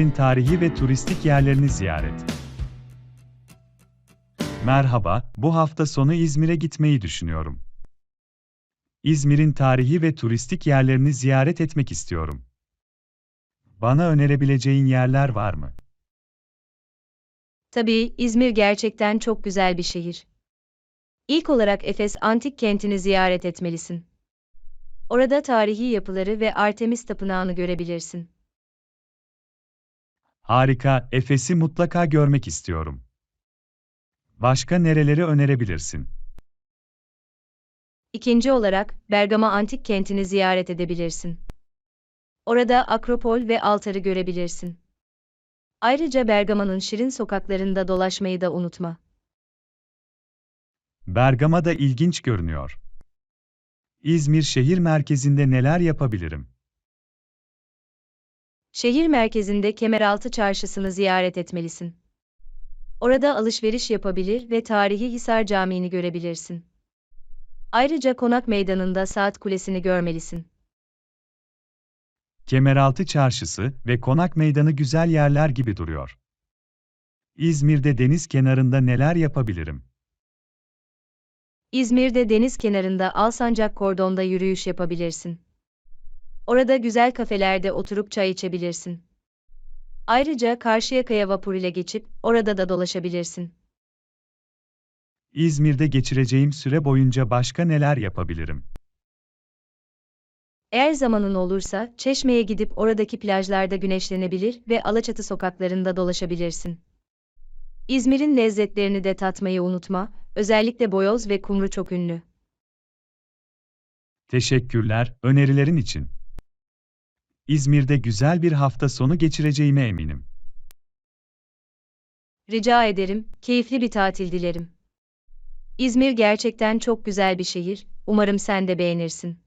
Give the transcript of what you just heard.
İzmir'in tarihi ve turistik yerlerini ziyaret. Merhaba, bu hafta sonu İzmir'e gitmeyi düşünüyorum. İzmir'in tarihi ve turistik yerlerini ziyaret etmek istiyorum. Bana önerebileceğin yerler var mı? Tabii, İzmir gerçekten çok güzel bir şehir. İlk olarak Efes Antik Kenti'ni ziyaret etmelisin. Orada tarihi yapıları ve Artemis Tapınağı'nı görebilirsin. Harika, Efes'i mutlaka görmek istiyorum. Başka nereleri önerebilirsin? İkinci olarak, Bergama Antik Kenti'ni ziyaret edebilirsin. Orada Akropol ve altarı görebilirsin. Ayrıca Bergama'nın şirin sokaklarında dolaşmayı da unutma. Bergama da ilginç görünüyor. İzmir şehir merkezinde neler yapabilirim? Şehir merkezinde Kemeraltı Çarşısı'nı ziyaret etmelisin. Orada alışveriş yapabilir ve tarihi Hisar Camii'ni görebilirsin. Ayrıca Konak Meydanı'nda Saat Kulesi'ni görmelisin. Kemeraltı Çarşısı ve Konak Meydanı güzel yerler gibi duruyor. İzmir'de deniz kenarında neler yapabilirim? İzmir'de deniz kenarında Alsancak Kordon'da yürüyüş yapabilirsin. Orada güzel kafelerde oturup çay içebilirsin. Ayrıca Karşıyaka'ya vapur ile geçip orada da dolaşabilirsin. İzmir'de geçireceğim süre boyunca başka neler yapabilirim? Eğer zamanın olursa Çeşme'ye gidip oradaki plajlarda güneşlenebilir ve Alaçatı sokaklarında dolaşabilirsin. İzmir'in lezzetlerini de tatmayı unutma, özellikle boyoz ve kumru çok ünlü. Teşekkürler önerilerin için. İzmir'de güzel bir hafta sonu geçireceğime eminim. Rica ederim, keyifli bir tatil dilerim. İzmir gerçekten çok güzel bir şehir, umarım sen de beğenirsin.